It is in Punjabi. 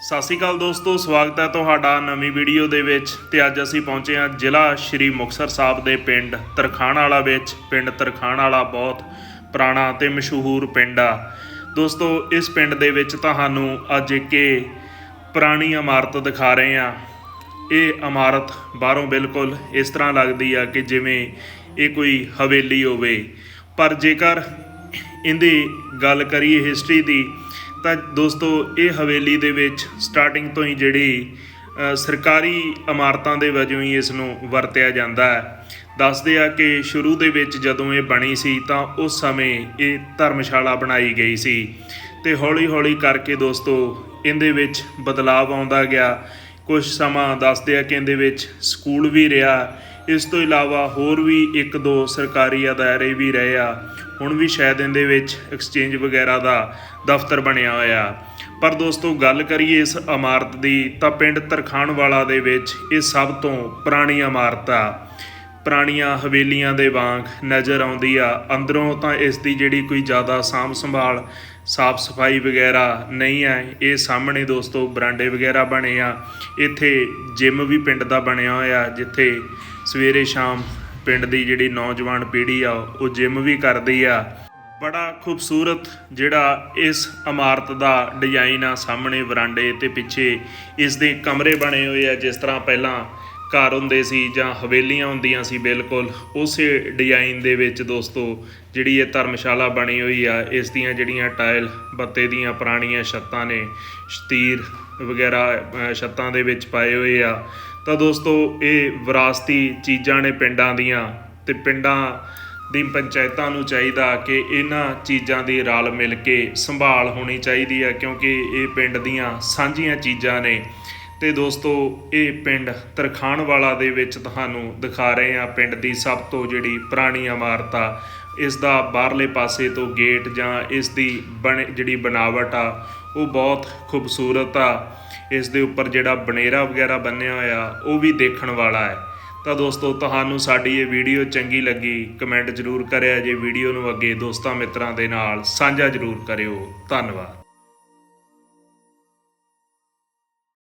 ਸਤਿ ਸ਼੍ਰੀ ਅਕਾਲ ਦੋਸਤੋ, ਸਵਾਗਤ ਹੈ ਤੁਹਾਡਾ ਨਵੀਂ ਵੀਡੀਓ ਦੇ ਵਿੱਚ ਤੇ ਅੱਜ ਅਸੀਂ ਪਹੁੰਚੇ ਹਾਂ ਜ਼ਿਲ੍ਹਾ ਸ਼੍ਰੀ ਮੁਕਤਸਰ ਸਾਹਿਬ ਦੇ ਪਿੰਡ ਤਰਖਾਣ ਵਾਲਾ ਵਿੱਚ। ਪਿੰਡ ਤਰਖਾਣ ਵਾਲਾ ਬਹੁਤ ਪੁਰਾਣਾ ਤੇ ਮਸ਼ਹੂਰ ਪਿੰਡ ਆ। ਦੋਸਤੋ, ਇਸ ਪਿੰਡ ਦੇ ਵਿੱਚ ਤੁਹਾਨੂੰ ਅੱਜ ਇੱਕ ਪੁਰਾਣੀ ਇਮਾਰਤ ਦਿਖਾ ਰਹੇ ਹਾਂ। ਇਹ ਇਮਾਰਤ ਬਾਹਰੋਂ ਬਿਲਕੁਲ ਇਸ ਤਰ੍ਹਾਂ ਲੱਗਦੀ ਆ ਕਿ ਜਿਵੇਂ ਇਹ ਕੋਈ ਹਵੇਲੀ ਹੋਵੇ। ਪਰ ਜੇਕਰ ਇਹਦੀ ਗੱਲ ਕਰੀਏ ਹਿਸਟਰੀ ਦੀ ਤਾਂ ਦੋਸਤੋ, ਇਹ ਹਵੇਲੀ ਦੇ ਵਿੱਚ ਸਟਾਰਟਿੰਗ ਤੋਂ ਹੀ ਜਿਹੜੀ ਸਰਕਾਰੀ ਇਮਾਰਤਾਂ ਦੇ ਵਜੋਂ ਹੀ ਇਸ ਨੂੰ ਵਰਤਿਆ ਜਾਂਦਾ ਹੈ। ਦੱਸਦੇ ਆ ਕਿ ਸ਼ੁਰੂ ਦੇ ਵਿੱਚ ਜਦੋਂ ਇਹ ਬਣੀ ਸੀ, ਤਾਂ ਉਸ ਸਮੇਂ ਇਹ ਧਰਮਸ਼ਾਲਾ ਬਣਾਈ ਗਈ ਸੀ। ਤੇ ਹੌਲੀ-ਹੌਲੀ ਕਰਕੇ ਦੋਸਤੋ, ਇਹਦੇ ਵਿੱਚ ਬਦਲਾਅ ਆਉਂਦਾ ਗਿਆ। ਕੁਝ ਸਮਾਂ ਦੱਸਦੇ ਆ ਕਿ ਇਹਦੇ ਵਿੱਚ ਸਕੂਲ ਵੀ ਰਿਹਾ, ਇਸ ਤੋਂ ਇਲਾਵਾ ਹੋਰ ਵੀ ਇੱਕ ਦੋ ਸਰਕਾਰੀ ਅਦਾਰੇ ਵੀ ਰਹੇ ਆ। ਹੁਣ ਵੀ ਸ਼ਾਇਦ ਇਹਦੇ ਵਿੱਚ ਐਕਸਚੇਂਜ ਵਗੈਰਾ ਦਾ ਦਫ਼ਤਰ ਬਣਿਆ ਹੋਇਆ। ਪਰ ਦੋਸਤੋ ਗੱਲ ਕਰੀਏ ਇਸ ਇਮਾਰਤ ਦੀ, ਤਾਂ ਪਿੰਡ ਤਰਖਾਣ ਵਾਲਾ ਦੇ ਵਿੱਚ ਇਹ ਸਭ ਤੋਂ ਪੁਰਾਣੀ ਇਮਾਰਤ ਆ। ਪੁਰਾਣੀਆਂ ਹਵੇਲੀਆਂ ਦੇ ਵਾਂਗ ਨਜ਼ਰ ਆਉਂਦੀ ਆ। ਅੰਦਰੋਂ ਤਾਂ ਇਸ ਦੀ ਜਿਹੜੀ ਕੋਈ ਜ਼ਿਆਦਾ ਸਾਂਭ ਸੰਭਾਲ, ਸਾਫ਼ ਸਫ਼ਾਈ ਵਗੈਰਾ ਨਹੀਂ ਹੈ, ਇਹ ਸਾਹਮਣੇ ਦੋਸਤੋ ਬਰਾਂਡੇ ਵਗੈਰਾ ਬਣੇ ਆ। ਇੱਥੇ ਜਿਮ ਵੀ ਪਿੰਡ ਦਾ ਬਣਿਆ ਹੋਇਆ, ਜਿੱਥੇ ਸਵੇਰੇ ਸ਼ਾਮ ਪਿੰਡ ਦੀ ਜਿਹੜੀ ਨੌਜਵਾਨ ਪੀੜ੍ਹੀ ਆ, ਉਹ ਜਿਮ ਵੀ ਕਰਦੀ ਆ। ਬੜਾ ਖੂਬਸੂਰਤ ਜਿਹੜਾ ਇਸ ਇਮਾਰਤ ਦਾ ਡਿਜ਼ਾਈਨ ਆ ਸਾਹਮਣੇ ਵਰਾਂਡੇ ਤੇ ਪਿੱਛੇ ਇਸ ਦੇ ਕਮਰੇ ਬਣੇ ਹੋਏ ਆ, ਜਿਸ ਤਰ੍ਹਾਂ ਪਹਿਲਾਂ ਘਰ ਹੁੰਦੇ ਸੀ ਜਾਂ ਹਵੇਲੀਆਂ ਹੁੰਦੀਆਂ ਸੀ ਬਿਲਕੁਲ, ਉਸੇ ਡਿਜ਼ਾਈਨ ਦੇ ਵਿੱਚ ਦੋਸਤੋ, ਜਿਹੜੀ ਇਹ ਧਰਮਸ਼ਾਲਾ ਬਣੀ ਹੋਈ ਆ, ਇਸ ਦੀਆਂ ਜਿਹੜੀਆਂ ਟਾਇਲ ਬੱਤੇ ਦੀਆਂ ਪੁਰਾਣੀਆਂ ਛੱਤਾਂ ਨੇ ਸ਼ਤੀਰ ਵਗੈਰਾ ਛੱਤਾਂ ਦੇ ਵਿੱਚ ਪਾਏ ਹੋਏ ਆ। ਤਾਂ ਦੋਸਤੋ, ਇਹ ਵਿਰਾਸਤੀ ਚੀਜ਼ਾਂ ਨੇ ਪਿੰਡਾਂ ਦੀਆਂ ਤੇ ਪਿੰਡਾਂ ਦੀ ਪੰਚਾਇਤਾਂ ਨੂੰ ਚਾਹੀਦਾ ਕਿ ਇਹਨਾਂ ਚੀਜ਼ਾਂ ਦੀ ਰਲ ਮਿਲ ਕੇ ਸੰਭਾਲ ਹੋਣੀ ਚਾਹੀਦੀ ਆ, ਕਿਉਂਕਿ ਇਹ ਪਿੰਡ ਦੀਆਂ ਸਾਂਝੀਆਂ ਚੀਜ਼ਾਂ ਨੇ। ਤੇ ਦੋਸਤੋ, ਇਹ ਪਿੰਡ ਤਰਖਾਣ ਵਾਲਾ ਦੇ ਵਿੱਚ ਤੁਹਾਨੂੰ ਦਿਖਾ ਰਹੇ ਹਾਂ ਪਿੰਡ ਦੀ ਸਭ ਤੋਂ ਜਿਹੜੀ ਪੁਰਾਣੀ ਇਮਾਰਤ ਆ, ਇਸ ਦਾ ਬਾਹਰਲੇ ਪਾਸੇ ਤੋਂ ਗੇਟ ਜਾਂ ਇਸ ਦੀ ਬਣ, ਜਿਹੜੀ ਬਣਾਵਟ ਆ, ਉਹ ਬਹੁਤ ਖੂਬਸੂਰਤ ਆ। ਇਸ ਦੇ ਉੱਪਰ ਜਿਹੜਾ ਬਨੇਰਾ ਵਗੈਰਾ ਬੰਨਿਆ ਹੋਇਆ, ਉਹ ਵੀ ਦੇਖਣ ਵਾਲਾ ਹੈ। ਤਾਂ ਦੋਸਤੋ, ਤੁਹਾਨੂੰ ਸਾਡੀ ਇਹ ਵੀਡੀਓ ਚੰਗੀ ਲੱਗੀ, ਕਮੈਂਟ ਜ਼ਰੂਰ ਕਰਿਆ ਜੇ ਵੀਡੀਓ ਨੂੰ ਅੱਗੇ ਦੋਸਤਾਂ ਮਿੱਤਰਾਂ ਦੇ ਨਾਲ ਸਾਂਝਾ ਜ਼ਰੂਰ ਕਰਿਓ। ਧੰਨਵਾਦ।